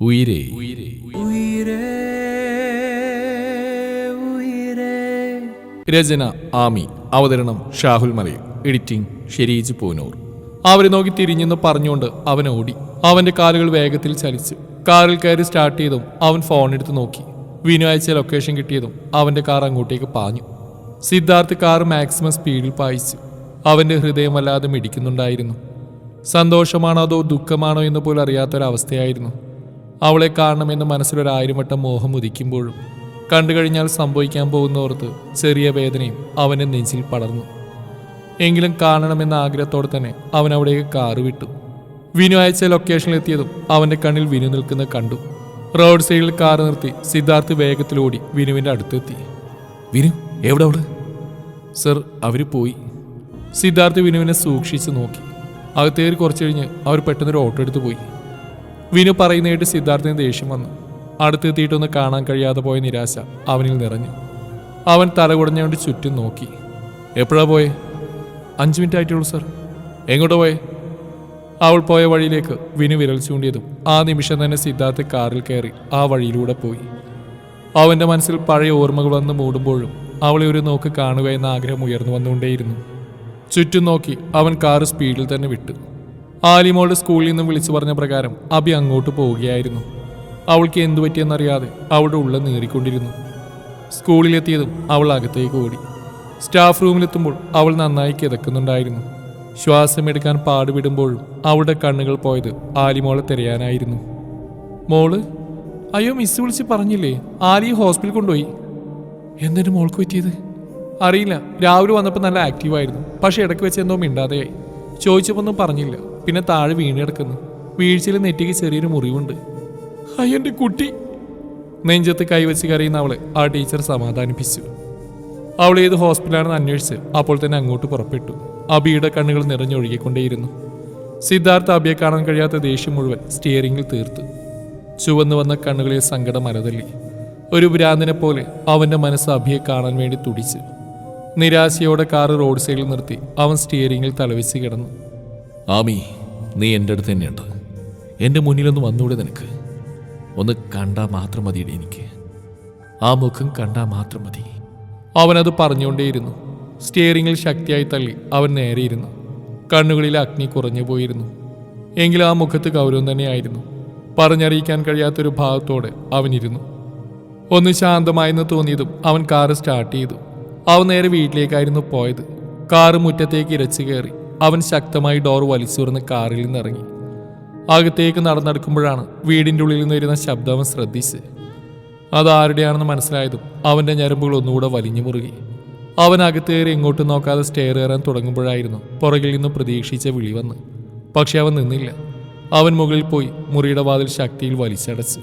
ഉയരേ. രചന ആമി അവതരണം ഷാഹുൽ മലയിൽ. എഡിറ്റിംഗ് ഷെരീജ് പൂനൂർ. അവരെ നോക്കി തിരിഞ്ഞെന്ന് പറഞ്ഞുകൊണ്ട് അവൻ ഓടി. അവന്റെ കാലുകൾ വേഗത്തിൽ ചലിച്ചു. കാറിൽ കയറി സ്റ്റാർട്ട് ചെയ്തും അവൻ ഫോൺ എടുത്ത് നോക്കി. വിനു അയച്ച ലൊക്കേഷൻ കിട്ടിയതും അവന്റെ കാർ അങ്ങോട്ടേക്ക് പാഞ്ഞു. സിദ്ധാർത്ഥ് കാർ മാക്സിമം സ്പീഡിൽ പായിച്ചു. അവന്റെ ഹൃദയം വല്ലാതെ മിടിക്കുന്നുണ്ടായിരുന്നു. സന്തോഷമാണോ അതോ ദുഃഖമാണോ എന്ന് പോലും അറിയാത്തൊരവസ്ഥയായിരുന്നു. അവളെ കാണണമെന്ന് മനസ്സിലൊരായിരം വട്ടം മോഹം ഉദിക്കുമ്പോഴും കണ്ടു കഴിഞ്ഞാൽ സംഭവിക്കാൻ പോകുന്നോർത്ത് ചെറിയ വേദനയും അവന്റെ നെഞ്ചിൽ പടർന്നു. എങ്കിലും കാണണമെന്ന ആഗ്രഹത്തോടെ തന്നെ അവൻ അവിടേക്ക് കാറ് വിട്ടു. വിനു അയച്ച ലൊക്കേഷനിൽ എത്തിയതും അവന്റെ കണ്ണിൽ വിനു നിൽക്കുന്ന കണ്ടു. റോഡ് സൈഡിൽ കാർ നിർത്തി സിദ്ധാർത്ഥ് വേഗത്തിലോടി വിനുവിന്റെ അടുത്തെത്തി. വിനു എവിടെ അവിടെ സർ അവർ പോയി. സിദ്ധാർത്ഥ് വിനുവിനെ സൂക്ഷിച്ച് നോക്കി. അകത്തേറി കുറച്ച് കഴിഞ്ഞ് അവർ പെട്ടെന്നൊരു ഓട്ടോ എടുത്ത് പോയി. വിനു പറയുന്നതായിട്ട് സിദ്ധാർത്ഥിന് ദേഷ്യം വന്നു. അടുത്തെത്തിയിട്ടൊന്ന് കാണാൻ കഴിയാതെ പോയ നിരാശ അവനിൽ നിറഞ്ഞു. അവൻ തലകുടഞ്ഞുകൊണ്ട് ചുറ്റും നോക്കി. എപ്പോഴാ പോയേ? അഞ്ച് മിനിറ്റ് ആയിട്ടുള്ളൂ സർ എങ്ങോട്ട് പോയേ? അവൾ പോയ വഴിയിലേക്ക് വിനു വിരൽ ചൂണ്ടിയതും ആ നിമിഷം തന്നെ സിദ്ധാർത്ഥ് കാറിൽ കയറി ആ വഴിയിലൂടെ പോയി. അവന്റെ മനസ്സിൽ പഴയ ഓർമ്മകൾ വന്ന് മൂടുമ്പോഴും അവളെ ഒരു നോക്ക് കാണുക എന്ന ആഗ്രഹം ഉയർന്നു വന്നുകൊണ്ടേയിരുന്നു. ചുറ്റും നോക്കി അവൻ കാറ് സ്പീഡിൽ തന്നെ വിട്ടു. ആലിമോളുടെ സ്കൂളിൽ നിന്നും വിളിച്ചു പറഞ്ഞ പ്രകാരം അബി അങ്ങോട്ട് പോവുകയായിരുന്നു. അവൾക്ക് എന്തു പറ്റിയെന്നറിയാതെ അവളുടെ ഉള്ളം നീറിക്കൊണ്ടിരുന്നു. സ്കൂളിലെത്തിയതും അവൾ അകത്തേക്ക് ഓടി. സ്റ്റാഫ് റൂമിലെത്തുമ്പോൾ അവൾ നന്നായി കിതക്കുന്നുണ്ടായിരുന്നു. ശ്വാസമെടുക്കാൻ പാടുവിടുമ്പോഴും അവളുടെ കണ്ണുകൾ പോയത് ആലിമോളെ തിരയാനായിരുന്നു. മോൾ അയ്യോ മിസ് വിളിച്ച് പറഞ്ഞില്ലേ? ആലി ഹോസ്പിറ്റൽ കൊണ്ടുപോയി. എന്തിനു മോൾക്ക് പറ്റിയത്? അറിയില്ല രാവിലെ വന്നപ്പോൾ നല്ല ആക്റ്റീവായിരുന്നു. പക്ഷേ ഇടയ്ക്ക് വെച്ച് എന്തോ മിണ്ടാതെയായി. ചോദിച്ചപ്പോൾ ഒന്നും പറഞ്ഞില്ല. പിന്നെ താഴെ വീണ് കിടക്കുന്നു. വീഴ്ചയിൽ നെറ്റിക്ക് ചെറിയൊരു മുറിവുണ്ട്. അയ്യോ എന്റെ കുട്ടി. നെഞ്ചത്ത് കൈവച്ച് കരയുന്ന അവളെ ആ ടീച്ചർ സമാധാനിപ്പിച്ചു. അവൾ ഏത് ഹോസ്പിറ്റലാണെന്ന് അന്വേഷിച്ച് അപ്പോൾ തന്നെ അങ്ങോട്ട് പുറപ്പെട്ടു. അബിയുടെ കണ്ണുകൾ നിറഞ്ഞൊഴുകിക്കൊണ്ടേയിരുന്നു. സിദ്ധാർത്ഥ അബിയെ കാണാൻ കഴിയാത്ത ദേഷ്യം മുഴുവൻ സ്റ്റിയറിംഗിൽ തീർത്തു. ചുവന്നു വന്ന കണ്ണുകളിൽ സങ്കടം അരതല്ലി ഒരു ഭ്രാന്തിനെ പോലെ അവന്റെ മനസ്സ് അഭിയെ കാണാൻ വേണ്ടി തുടിച്ചു. നിരാശയോടെ കാറ് റോഡ് സൈഡിൽ നിർത്തി അവൻ സ്റ്റിയറിംഗിൽ തലവെച്ച് കിടന്നു. ആമി നീ എന്റെ അടുത്ത് തന്നെയുണ്ട്. എന്റെ മുന്നിലൊന്ന് വന്നൂടെ നിനക്ക്. ഒന്ന് കണ്ടാൽ മാത്രം മതിയുടെ എനിക്ക്. ആ മുഖം കണ്ടാൽ മാത്രം മതി. അവനത് പറഞ്ഞുകൊണ്ടേയിരുന്നു. സ്റ്റിയറിങ്ങിൽ ശക്തിയായി തള്ളി അവൻ നേരെയിരുന്നു കണ്ണുകളിൽ അഗ്നി കുറഞ്ഞു പോയിരുന്നു. എങ്കിലും ആ മുഖത്ത് ഗൗരവം തന്നെയായിരുന്നു പറഞ്ഞറിയിക്കാൻ കഴിയാത്തൊരു ഭാവത്തോടെ അവനിരുന്നു ഒന്ന് ശാന്തമായെന്ന് തോന്നിയതും അവൻ കാറ് സ്റ്റാർട്ട് ചെയ്തു. അവൻ നേരെ വീട്ടിലേക്കായിരുന്നു പോയത്. കാറ് മുറ്റത്തേക്ക് ഇരച്ചു കയറി. അവൻ ശക്തമായി ഡോർ വലിച്ചു തുറന്ന് കാറിൽ നിന്നിറങ്ങി. അകത്തേക്ക് നടന്നെടുക്കുമ്പോഴാണ് വീടിന്റെ ഉള്ളിൽ നിന്ന് വരുന്ന ശബ്ദം അവൻ ശ്രദ്ധിച്ച് അത് ആരുടെയാണെന്ന് മനസ്സിലായതും അവന്റെ ഞരമ്പുകൾ ഒന്നുകൂടെ വലിഞ്ഞു മുറുകി. അവൻ അകത്തേറി എങ്ങോട്ടും നോക്കാതെ സ്റ്റെയർ കയറാൻ തുടങ്ങുമ്പോഴായിരുന്നു പുറകിൽ നിന്ന് പ്രതീക്ഷിച്ച വിളി വന്ന്. പക്ഷെ അവൻ നിന്നില്ല. അവൻ മുകളിൽ പോയി മുറിയുടെ വാതിൽ ശക്തിയിൽ വലിച്ചടച്ച്.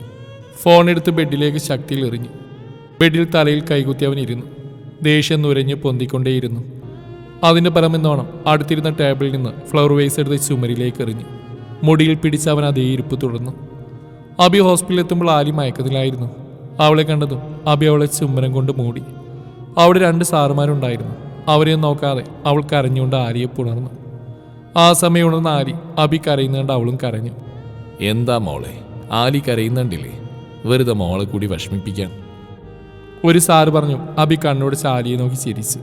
ഫോൺ എടുത്ത് ബെഡിലേക്ക് ശക്തിയിൽ എറിഞ്ഞു. ബെഡിൽ തലയിൽ കൈകുത്തി അവൻ ഇരുന്നു. ദേഷ്യം നുരഞ്ഞ് പൊന്തിക്കൊണ്ടേയിരുന്നു. അതിന്റെ പരമെന്നോണം അടുത്തിരുന്ന ടേബിളിൽ നിന്ന് ഫ്ലവർ വേസ് എടുത്ത് ചുമരിലേക്ക് എറിഞ്ഞു. മുടിയിൽ പിടിച്ച് അവൻ അതേ ഇരിപ്പ് തുടർന്നു. അബി ഹോസ്പിറ്റലിൽ എത്തുമ്പോൾ ആലി മയക്കത്തിലായിരുന്നു. അവളെ കണ്ടതും അബി അവളെ ചുംബനം കൊണ്ട് മൂടി. അവിടെ രണ്ട് സാറുമാരുണ്ടായിരുന്നു. അവരെ നോക്കാതെ അവൾ കരഞ്ഞുകൊണ്ട് ആലിയെ പുണർന്നു. ആ സമയം ഉണർന്ന ആലി അബി കരയുന്നുണ്ട് അവളും കരഞ്ഞു. എന്താ മോളെ? ആലി കരയുന്നുണ്ടില്ലേ? വെറുതെ മോളെ കൂടി വിഷമിപ്പിക്കാൻ. ഒരു സാറ് പറഞ്ഞു അബി കണ്ണോട് ആലിയെ നോക്കി ചിരിച്ചു.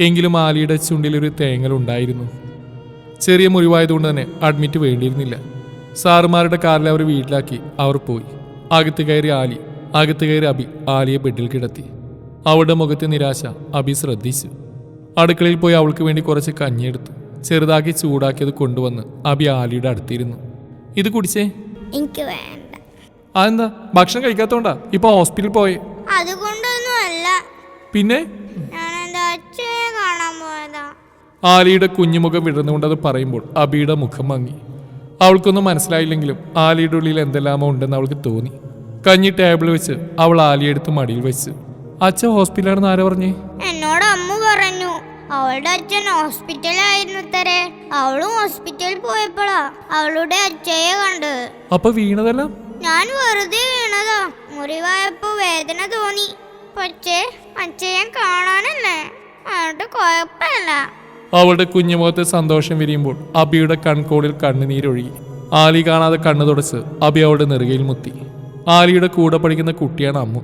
എങ്കിലും ആലിയുടെ ചുണ്ടിലൊരു തേങ്ങൽ ഉണ്ടായിരുന്നു. ചെറിയ മുറിവായതുകൊണ്ട് തന്നെ അഡ്മിറ്റ് വേണ്ടിയിരുന്നില്ല. സാറുമാരുടെ കാറിൽ അവർ വീട്ടിലാക്കി അവർ പോയി. അകത്ത് കയറി ആലി അകത്ത് കയറി അബി ആലിയെ ബെഡിൽ കിടത്തി. അവളുടെ മുഖത്തെ നിരാശ അബി ശ്രദ്ധിച്ചു. അടുക്കളയിൽ പോയി അവൾക്ക് വേണ്ടി കുറച്ച് കഞ്ഞിയെടുത്തു. ചെറുതാക്കി ചൂടാക്കിയത് കൊണ്ടുവന്ന് അബി ആലിയുടെ അടുത്തിരുന്നു. ഇത് കുടിച്ചേ? എനിക്ക് വേണ്ട. അതെന്താ? ഭക്ഷണം കഴിക്കാത്തോണ്ടാ? ഇപ്പൊ ഹോസ്പിറ്റലിൽ പോയേ. അതുകൊണ്ടൊന്നുമല്ല. പിന്നെ? ആലിയുടെ കുഞ്ഞുമുഖം വിടർന്നുകൊണ്ട് അത് പറയുമ്പോൾ അബിയുടെ മുഖം മങ്ങി. അവൾക്കൊന്നും മനസ്സിലായില്ലെങ്കിലും ആലിയുടെ ഉള്ളിൽ എന്തെല്ലാമോ ഉണ്ടെന്ന് അവൾക്ക് തോന്നി. കഞ്ഞി ടേബിൾ വെച്ച് അവൾ ആലിയെ എടുത്ത് മടിയിൽ വെച്ച്. അച്ഛൻ ഹോസ്പിറ്റലാണെന്ന് ആരാ പറഞ്ഞേ? എന്നോട് അമ്മ പറഞ്ഞു. അവളുടെ അച്ഛൻ ഹോസ്പിറ്റലായിരുന്നു തരേ അവളും ഹോസ്പിറ്റലിൽ പോയപ്പോഴാ അവളുടെ അച്ഛയെ കണ്ട്. അപ്പൊ വീണതെല്ലാം? ഞാൻ വെറുതെ വീണതാ. മുറിവായപ്പോ വേദന തോന്നി. പക്ഷേ അച്ഛയെ കാണാനല്ലേ? അതുകൊണ്ട് കുഴപ്പമില്ല. അവളുടെ കുഞ്ഞുമുഖത്തെ സന്തോഷം വിരിയുമ്പോൾ അബിയുടെ കൺകോളിൽ കണ്ണുനീരൊഴുകി. ആലി കാണാതെ കണ്ണു തുടച്ച് അബി അവളുടെ നെറുകയിൽ മുത്തി. ആലിയുടെ കൂടെ പഠിക്കുന്ന കുട്ടിയാണ് അമ്മു.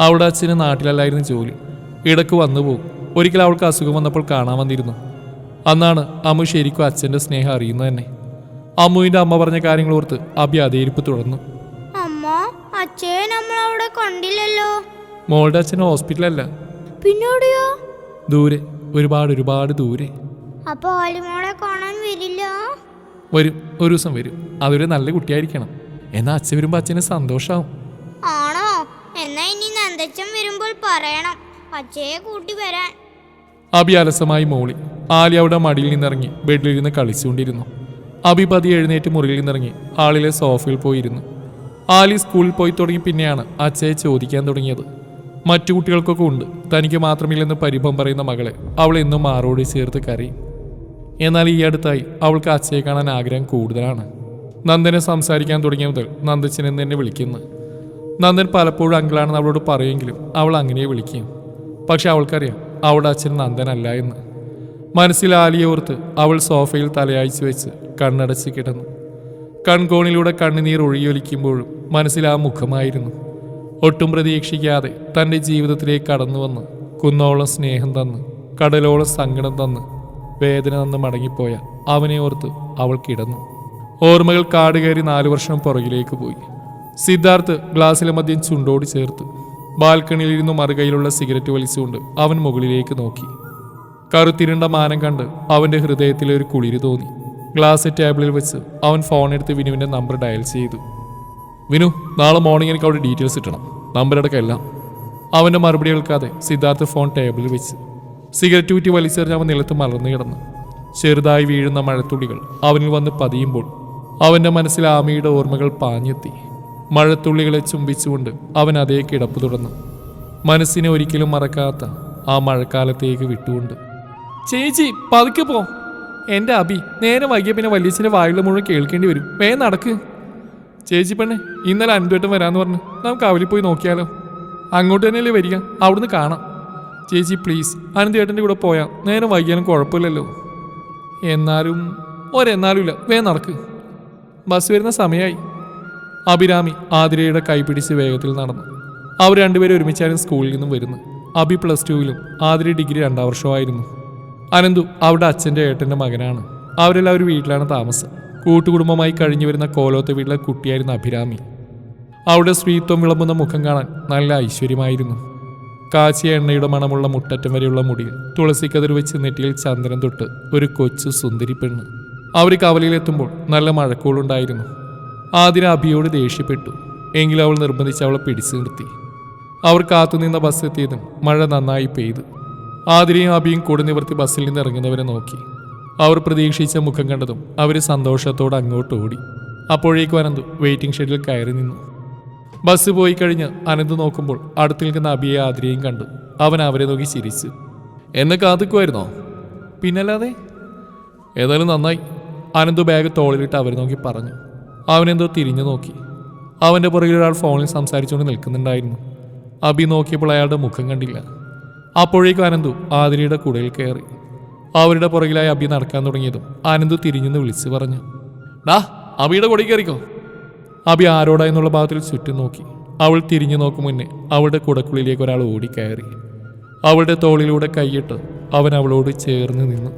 അവളുടെ അച്ഛന് നാട്ടിലല്ലായിരുന്നു ജോലി. ഇടയ്ക്ക് വന്നു പോകും. ഒരിക്കൽ അവൾക്ക് അസുഖം വന്നപ്പോൾ കാണാൻ വന്നിരുന്നു. അന്നാണ് അമ്മു ശരിക്കും അച്ഛന്റെ സ്നേഹം അറിയുന്നത് തന്നെ. അമ്മുവിന്റെ അമ്മ പറഞ്ഞ കാര്യങ്ങൾ ഓർത്ത് അബി അതേരിപ്പ് തുടർന്നു. അമ്മ നമ്മൾ അവിടെ കണ്ടില്ലല്ലോ. മോളുടെ അച്ഛൻ ഹോസ്പിറ്റലല്ല. പിന്നോടെയോ ദൂരെ. ഒരുപാട് ഒരുപാട് ദൂരെ. അപ്പൊ ഓലിമോളെ കാണാൻ വരില്ല? വരും. ഒരു ദിവസം വരും. അതൊരു നല്ല കുട്ടിയായിരിക്കണം. എന്നാ അച്ഛൻ വരുമ്പോൾ അച്ഛന് സന്തോഷാവും. ആണോ? എന്നാ ഇനി നന്ദച്ചൻ വരുമ്പോൾ പറയണം. അച്ഛയെ കൂട്ടി വരാൻ. അബി അലസമായി മോളി. ആലി അവിടെ മടിയിൽ നിന്നിറങ്ങി ബെഡിലിരുന്ന് കളിച്ചുകൊണ്ടിരുന്നു. അബി പതി എഴുന്നേറ്റ് മുറിയിൽ നിന്നിറങ്ങി ആളിലെ സോഫയിൽ പോയിരുന്നു. ആലി സ്കൂളിൽ പോയി തുടങ്ങി പിന്നെയാണ് അച്ഛയെ ചോദിക്കാൻ തുടങ്ങിയത്. മറ്റു കുട്ടികൾക്കൊക്കെ ഉണ്ട്. തനിക്ക് മാത്രമില്ലെന്ന് പരിഭവം പറയുന്ന മകളെ അവൾ എന്നും മാറോട് ചേർത്ത് കരയും. എന്നാൽ ഈ അടുത്തായി അവൾക്ക് അച്ഛയെ കാണാൻ ആഗ്രഹം കൂടുതലാണ്. നന്ദനെ സംസാരിക്കാൻ തുടങ്ങിയ മുതൽ നന്ദച്ചനെ തന്നെ വിളിക്കുന്നു. നന്ദൻ പലപ്പോഴും അങ്കിളാണെന്ന് അവളോട് പറയുമെങ്കിലും അവൾ അങ്ങനെ വിളിക്കും. പക്ഷെ അവൾക്കറിയാം അവളുടെ അച്ഛൻ നന്ദനല്ല എന്ന്. മനസ്സിൽ ആലിയെ ഓർത്ത് അവൾ സോഫയിൽ തലയാഴ്ച വെച്ച് കണ്ണടച്ച് കിടന്നു. കൺകോണിലൂടെ കണ്ണുനീർ ഒഴിയൊലിക്കുമ്പോഴും മനസ്സിൽ ആ മുഖമായിരുന്നു. ഒട്ടും പ്രതീക്ഷിക്കാതെ തന്റെ ജീവിതത്തിലേക്ക് കടന്നു വന്ന് കുന്നോളം സ്നേഹം തന്ന് കടലോളം സങ്കടം തന്ന് വേദന നിന്ന് മടങ്ങിപ്പോയ അവനെ ഓർത്ത് അവൾ കിടന്നു. ഓർമ്മകൾ കാട് കയറി നാലു വർഷം പുറകിലേക്ക് പോയി. സിദ്ധാർത്ഥ് ഗ്ലാസ്സിലെ മദ്യം ചുണ്ടോട് ചേർത്തു ബാൽക്കണിയിലിരുന്നു മറുകയിലുള്ള സിഗരറ്റ് വലിച്ചുകൊണ്ട് അവൻ മുകളിലേക്ക് നോക്കി. കറുത്തിരുണ്ട മാനം കണ്ട് അവന്റെ ഹൃദയത്തിലെ ഒരു കുളിര് തോന്നി. ഗ്ലാസ് ടേബിളിൽ വെച്ച് അവൻ ഫോൺ എടുത്ത് വിനുവിന്റെ നമ്പർ ഡയൽ ചെയ്തു. വിനു നാളെ മോർണിംഗ് എനിക്ക് അവിടെ ഡീറ്റെയിൽസ് കിട്ടണം നമ്പറടക്കം എല്ലാം. അവന്റെ മറുപടി കേൾക്കാതെ സിദ്ധാർത്ഥ് ഫോൺ ടേബിളിൽ വെച്ച് സിഗരറ്റ് കുറ്റി വലിച്ചെറിഞ്ഞ് അവൻ നിലത്ത് മലർന്നു കിടന്നു. ചെറുതായി വീഴുന്ന മഴത്തുള്ളികൾ അവനിൽ വന്ന് പതിയുമ്പോൾ അവന്റെ മനസ്സിൽ ആമയുടെ ഓർമ്മകൾ പാഞ്ഞെത്തി. മഴത്തുള്ളികളെ ചുംബിച്ചുകൊണ്ട് അവൻ അതേ കിടപ്പ് തുടർന്നു മനസ്സിനെ ഒരിക്കലും മറക്കാത്ത ആ മഴക്കാലത്തേക്ക് വിട്ടുകൊണ്ട് ചേച്ചി പതുക്കെ പോ. എന്റെ അബി നേരെ വൈകിയ പിന്നെ വലിയച്ഛന്റെ വായുള്ള മുഴുവൻ കേൾക്കേണ്ടി വരും. വേ നടക്ക്. ചേച്ചി പെണ്ണെ ഇന്നലെ അൻപേട്ടം വരാന്ന് പറഞ്ഞു നമുക്ക് അവലിൽ പോയി നോക്കിയാലോ? അങ്ങോട്ട് തന്നെയല്ലേ വരിക? അവിടുന്ന് കാണാം. ചേച്ചി പ്ലീസ് അനന്തേട്ടന്റെ കൂടെ പോയാൽ നേരം വൈകിയാലും കുഴപ്പമില്ലല്ലോ. എന്നാലും ഒരെന്നാലും ഇല്ല. വേ നടക്ക്. ബസ് വരുന്ന സമയമായി അഭിരാമി ആതിരയുടെ കൈപിടിച്ച് വേഗത്തിൽ നടന്നു. അവർ രണ്ടുപേരും ഒരുമിച്ചായിരുന്നു സ്കൂളിൽ നിന്നും വരുന്നു അഭി പ്ലസ് ടുവിലും ആതിര ഡിഗ്രി രണ്ടാം വർഷമായിരുന്നു. അനന്തു അവിടെ അച്ഛന്റെ ഏട്ടന്റെ മകനാണ്. അവരെല്ലാവരും വീട്ടിലാണ് താമസം. കൂട്ടുകുടുംബമായി കഴിഞ്ഞു വരുന്ന കോലോത്തെ വീട്ടിലെ കുട്ടിയായിരുന്നു അഭിരാമി. അവിടെ സ്ത്രീത്വം വിളമ്പുന്ന മുഖം കാണാൻ നല്ല ഐശ്വര്യമായിരുന്നു. കാച്ചിയ എണ്ണയുടെ മണമുള്ള മുട്ടറ്റം വരെയുള്ള മുടിയിൽ തുളസിക്കതിർ വെച്ച് നെറ്റിയിൽ ചന്ദനം തൊട്ട് ഒരു കൊച്ചു സുന്ദരി പെണ്ണ്. അവർ കവലയിലെത്തുമ്പോൾ നല്ല മഴക്കോളുണ്ടായിരുന്നു. ആതിര അഭിയോട് ദേഷ്യപ്പെട്ടു. എങ്കിലും അവൾ നിർബന്ധിച്ച് അവളെ പിടിച്ചു നിർത്തി. അവർ കാത്തുനിന്ന ബസ് എത്തിയതും മഴ നന്നായി പെയ്തു. ആതിരയും അഭിയും കൂടെ നിവർത്തി ബസ്സിൽ നിന്ന് ഇറങ്ങുന്നവരെ നോക്കി. അവർ പ്രതീക്ഷിച്ച മുഖം കണ്ടതും അവർ സന്തോഷത്തോടെ അങ്ങോട്ട് ഓടി. അപ്പോഴേക്കും അനന്തു വെയിറ്റിംഗ് ഷെഡിൽ കയറി നിന്നു. ബസ് പോയി കഴിഞ്ഞ് അനന്ത് നോക്കുമ്പോൾ അടുത്ത് നിൽക്കുന്ന അബിയെ ആതിരയും കണ്ടു. അവൻ അവരെ നോക്കി ചിരിച്ചു. എന്നെ കാത്തുക്കുമായിരുന്നോ പിന്നല്ലാതെ? ഏതായാലും നന്നായി. അനന്ത് ബാഗ് തോളിലിട്ട് അവരെ നോക്കി പറഞ്ഞു. അവനെന്തോ തിരിഞ്ഞു നോക്കി. അവന്റെ പുറകിൽ ഒരാൾ ഫോണിൽ സംസാരിച്ചുകൊണ്ട് നിൽക്കുന്നുണ്ടായിരുന്നു. അബി നോക്കിയപ്പോൾ അയാളുടെ മുഖം കണ്ടില്ല. അപ്പോഴേക്കും അനന്തു ആതിരയുടെ കുടയിൽ കയറി. അവരുടെ പുറകിലായി അബി നടക്കാൻ തുടങ്ങിയതും അനന്തു തിരിഞ്ഞെന്ന് വിളിച്ചു പറഞ്ഞു. ഡാ അബിയുടെ കൊടി കയറിക്കോ. അബി ആരോടാ എന്നുള്ള ഭാഗത്തിൽ ചുറ്റും നോക്കി. അവൾ തിരിഞ്ഞു നോക്കും മുന്നേ അവളുടെ കുടക്കുള്ളിലേക്ക് ഒരാൾ ഓടിക്കയറി. അവളുടെ തോളിലൂടെ കൈയിട്ട് അവൻ അവളോട് ചേർന്ന് നിന്നു.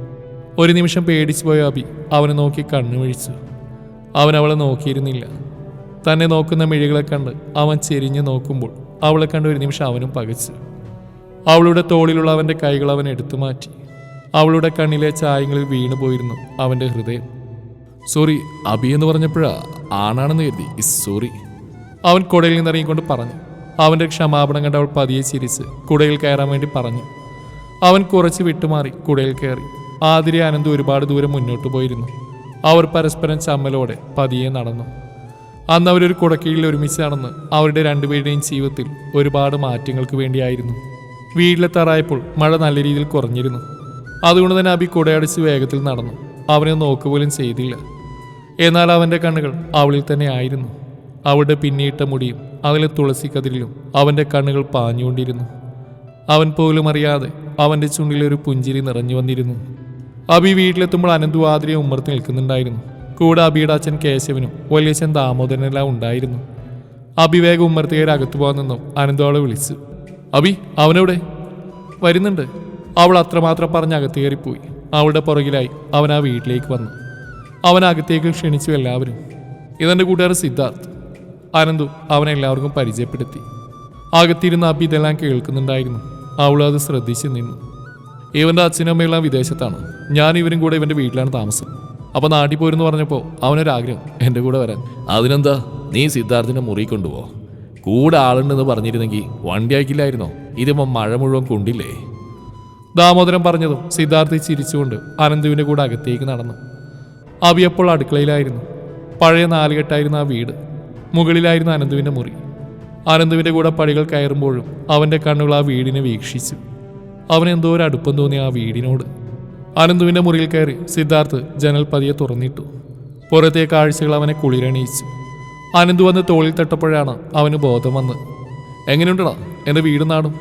ഒരു നിമിഷം പേടിച്ചു പോയ അബി അവനെ നോക്കി കണ്ണുമിഴിച്ചു അവൻ അവളെ നോക്കിയിരുന്നില്ല. തന്നെ നോക്കുന്ന മിഴികളെ കണ്ട് അവൻ ചെരിഞ്ഞു നോക്കുമ്പോൾ അവളെ കണ്ട് ഒരു നിമിഷം അവനും പകച്ചു. അവളുടെ തോളിലുള്ള അവന്റെ കൈകൾ അവൻ എടുത്തു മാറ്റി. അവളുടെ കണ്ണിലെ ചായങ്ങളിൽ വീണുപോയിരുന്നു അവന്റെ ഹൃദയം. സോറി അബി എന്ന് പറഞ്ഞപ്പോഴാ ആണാണെന്ന് കരുതി. സോറി അവൻ കുടയിൽ നിന്നിറങ്ങിക്കൊണ്ട് പറഞ്ഞു. അവന്റെ ക്ഷമാപണം കണ്ട് അവൾ പതിയെ ചിരിച്ച് കുടയിൽ കയറാൻ വേണ്ടി പറഞ്ഞു. അവൻ കുറച്ച് വിട്ടുമാറി കുടയിൽ കയറി. ആതിരി ആനന്ദ് ഒരുപാട് ദൂരം മുന്നോട്ട് പോയിരുന്നു. അവർ പരസ്പരം ചമ്മലോടെ പതിയെ നടന്നു. അന്ന് അവരൊരു കുടക്കീഴിൽ ഒരുമിച്ച് നടന്ന് അവരുടെ രണ്ടുപേരുടെയും ജീവിതത്തിൽ ഒരുപാട് മാറ്റങ്ങൾക്ക് വേണ്ടിയായിരുന്നു. വീട്ടിലെത്താറായപ്പോൾ മഴ നല്ല രീതിയിൽ കുറഞ്ഞിരുന്നു. അതുകൊണ്ട് തന്നെ അബി കുടയടിച്ച് വേഗത്തിൽ നടന്നു. അവനെ നോക്കുപോലും ചെയ്തില്ല. എന്നാൽ അവന്റെ കണ്ണുകൾ അവളിൽ തന്നെ ആയിരുന്നു. അവളുടെ പിന്നിയിട്ട മുടിയും അതിലെ തുളസിക്കതിരിലും അവന്റെ കണ്ണുകൾ പാഞ്ഞുകൊണ്ടിരുന്നു. അവൻ പോലും അറിയാതെ അവന്റെ ചുണ്ടിലൊരു പുഞ്ചിരി നിറഞ്ഞു വന്നിരുന്നു. അബി വീട്ടിലെത്തുമ്പോൾ അനന്തു ആതിരയെ ഉമ്മർത്ത് നിൽക്കുന്നുണ്ടായിരുന്നു. കൂടെ അബിയുടെ അച്ഛൻ കേശവനും വലിയച്ഛൻ ദാമോദരനെല്ലാം ഉണ്ടായിരുന്നു. അഭിവേഗം ഉമ്മർത്തികരെ അകത്തു പോകാൻ നിന്നും. അനന്തോളെ വിളിച്ചു. അബി അവനെവിടെ? വരുന്നുണ്ട്. അവൾ അത്രമാത്രം പറഞ്ഞ് അകത്ത് കയറിപ്പോയി. അവളുടെ പുറകിലായി അവൻ ആ വീട്ടിലേക്ക് വന്നു. അവൻ അകത്തേക്ക് ക്ഷണിച്ചു എല്ലാവരും. ഇതെന്റെ കൂട്ടുകാരൻ സിദ്ധാർത്ഥ്. അനന്തു അവനെ എല്ലാവർക്കും പരിചയപ്പെടുത്തി. അകത്തിരുന്ന് അബി ഇതെല്ലാം കേൾക്കുന്നുണ്ടായിരുന്നു. അവൾ അത് ശ്രദ്ധിച്ചു നിന്നു. ഇവന്റെ അച്ഛനും അമ്മയെല്ലാം വിദേശത്താണ്. ഞാൻ ഇവരും കൂടെ ഇവന്റെ വീട്ടിലാണ് താമസം. അപ്പോൾ നാട്ടിൽ പോരെന്ന് പറഞ്ഞപ്പോൾ അവനൊരാഗ്രഹം എന്റെ കൂടെ വരാൻ. അതിനെന്താ? നീ സിദ്ധാർത്ഥിനെ മുറി കൊണ്ടുപോ. കൂടെ ആളുണ്ടെന്ന് പറഞ്ഞിരുന്നെങ്കിൽ വണ്ടി അയക്കില്ലായിരുന്നോ? ഇതിപ്പോൾ മഴ മുഴുവൻ കൊണ്ടില്ലേ? ദാമോദരൻ പറഞ്ഞതും സിദ്ധാർത്ഥി ചിരിച്ചുകൊണ്ട് അനന്തുവിന്റെ കൂടെ അകത്തേക്ക് നടന്നു. അബി അപ്പോൾ അടുക്കളയിലായിരുന്നു. പഴയ നാലുകെട്ടായിരുന്നു ആ വീട് മുകളിലായിരുന്നു അനന്തുവിന്റെ മുറി. അനന്തുവിന്റെ കൂടെ പടികൾ കയറുമ്പോഴും അവന്റെ കണ്ണുകൾ ആ വീടിനെ വീക്ഷിച്ചു. അവൻ എന്തോ ഒരു അടുപ്പം തോന്നി ആ വീടിനോട്. അനന്തുവിന്റെ മുറിയിൽ കയറി സിദ്ധാർത്ഥ് ജനൽ പതിയെ തുറന്നിട്ടു. പുറത്തെ കാഴ്ചകൾ അവനെ കുളിരണിയിച്ചു. അനന്തു വന്ന് തോളിൽ തട്ടപ്പോഴാണ് അവന് ബോധം വന്ന് എങ്ങനെയുണ്ടടാ? എന്റെ വീട് നാടും?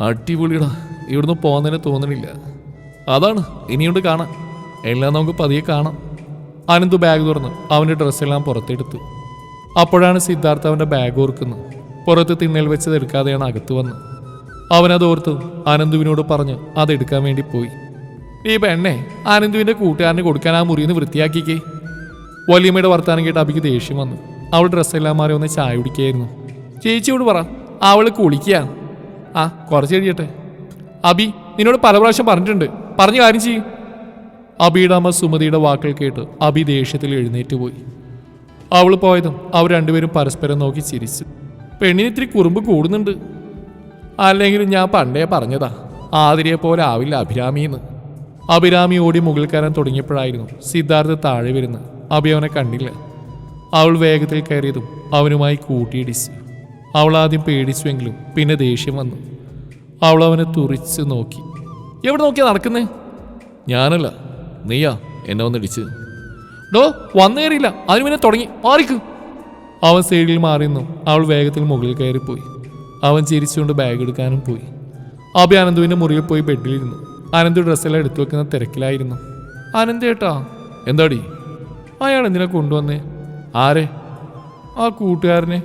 അടിപൊളിയടാ ഇവിടുന്ന് പോകുന്നതിന് തോന്നണില്ല. അതാണ്. ഇനിയുണ്ട് കാണാൻ. എല്ലാം നമുക്ക് പതിയെ കാണാം. അനന്ത് ബാഗ് തുറന്ന് അവന്റെ ഡ്രസ്സെല്ലാം പുറത്തെടുത്തു. അപ്പോഴാണ് സിദ്ധാർത്ഥ അവന്റെ ബാഗ് ഓർക്കുന്നത്. പുറത്ത് തിന്നൽ വെച്ചത് എടുക്കാതെയാണ് അകത്ത് വന്നത് അവനത് ഓർത്ത് അനന്തുവിനോട് പറഞ്ഞ് അതെടുക്കാൻ വേണ്ടി പോയി. ഈ പെണ്ണെ അനന്തുവിന്റെ കൂട്ടുകാരന് കൊടുക്കാൻ ആ മുറിയിൽ നിന്ന് വൃത്തിയാക്കിക്കേ. വലിയമ്മയുടെ വർത്താനം കേട്ട് അബിക്ക് ദേഷ്യം വന്നു. അവൾ ഡ്രസ്സെല്ലാം മാറി ഒന്ന് ചായ കുടിക്കായിരുന്നു. ചേച്ചിയോട് പറ. അവൾ കുളിക്കുക ആ കുറച്ച് കഴിയട്ടെ. അബി നിന്നോട് പല പ്രാവശ്യം പറഞ്ഞിട്ടുണ്ട്. പറഞ്ഞു കാര്യം ചെയ്യും. അബിയുടെ അമ്മ സുമതിയുടെ വാക്കുകൾ കേട്ട് അബി ദേഷ്യത്തിൽ എഴുന്നേറ്റ് പോയി. അവൾ പോയതും അവർ രണ്ടുപേരും പരസ്പരം നോക്കി ചിരിച്ചു. പെണ്ണിന് ഇത്തിരി കുറുമ്പ് കൂടുന്നുണ്ട്. അല്ലെങ്കിലും ഞാൻ പണ്ടേ പറഞ്ഞതാ ആതിരയെ പോലെ ആവില്ല അഭിരാമിന്ന് അഭിരാമി ഓടി മുകളിൽ കയറാൻ തുടങ്ങിയപ്പോഴായിരുന്നു സിദ്ധാർത്ഥ് താഴെ വരുന്നത്. അഭി അവനെ കണ്ടില്ല. അവൾ വേഗത്തിൽ കയറിയതും അവനുമായി കൂട്ടിയിടിച്ചു. അവൾ ആദ്യം പേടിച്ചുവെങ്കിലും പിന്നെ ദേഷ്യം വന്നു. അവൾ അവനെ തുറിച്ച് നോക്കി. എവിടെ നോക്കിയാ നടക്കുന്നേ? ഞാനല്ല. നീയാ എന്നെ വന്നിടിച്ച് ഡോ വന്നു കയറിയില്ല അതിന് പിന്നെ തുടങ്ങി. മാറിക്ക്. അവൻ സൈഡിൽ മാറി നിന്നു. അവൾ വേഗത്തിൽ മുകളിൽ കയറിപ്പോയി. അവൻ ചിരിച്ചുകൊണ്ട് ബാഗ് എടുക്കാനും പോയി. അഭി അനന്തുവിന്റെ മുറിയിൽ പോയി ബെഡിലിരുന്നു അനന്ത് ഡ്രസ്സെല്ലാം എടുത്തു വെക്കുന്ന തിരക്കിലായിരുന്നു. അനന്ത് ഏട്ടാ എന്താടി? അയാൾ എന്തിനാ കൊണ്ടുവന്നേ? ആരെ? ആ കൂട്ടുകാരനെ?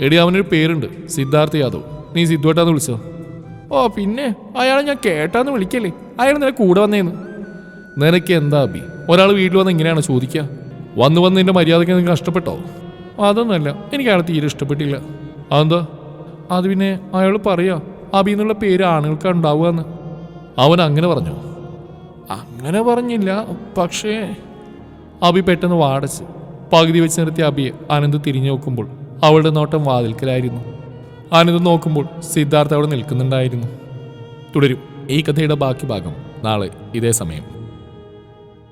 എടി അവനൊരു പേരുണ്ട്. സിദ്ധാർത്ഥ് യാദവ്. നീ സിദ്ധുവേട്ടാന്ന് വിളിച്ചോ? ഓ പിന്നെ? അയാളെ ഞാൻ കേട്ടാന്ന് വിളിക്കല്ലേ? അയാൾ നിന്നെ കൂടെ വന്നേന്ന്. നിനക്ക് എന്താ അബി? ഒരാൾ വീട്ടിൽ വന്ന് ഇങ്ങനെയാണ് ചോദിക്കുക. വന്ന് വന്ന് എന്റെ മര്യാദയ്ക്ക് നിങ്ങൾക്ക് നഷ്ടപ്പെട്ടോ? അതൊന്നുമല്ല എനിക്ക് തീരെ ഇഷ്ടപ്പെട്ടില്ല. അതെന്താ? അത് പിന്നെ അയാൾ പറയാ അബി എന്നുള്ള പേര് ആണുങ്ങൾക്ക് ഉണ്ടാവുക എന്ന് അവൻ അങ്ങനെ പറഞ്ഞു. അങ്ങനെ പറഞ്ഞില്ല പക്ഷേ അബി പെട്ടെന്ന് വാടച്ച് പകുതി വെച്ച് നിർത്തിയ അബിയെ അനന്ത് തിരിഞ്ഞു നോക്കുമ്പോൾ അവളുടെ നോട്ടം വാതിൽക്കലായിരുന്നു. അനന്ത് നോക്കുമ്പോൾ സിദ്ധാർത്ഥ അവിടെ നിൽക്കുന്നുണ്ടായിരുന്നു. തുടരും ഈ കഥയുടെ ബാക്കി ഭാഗം നാളെ ഇതേ സമയം.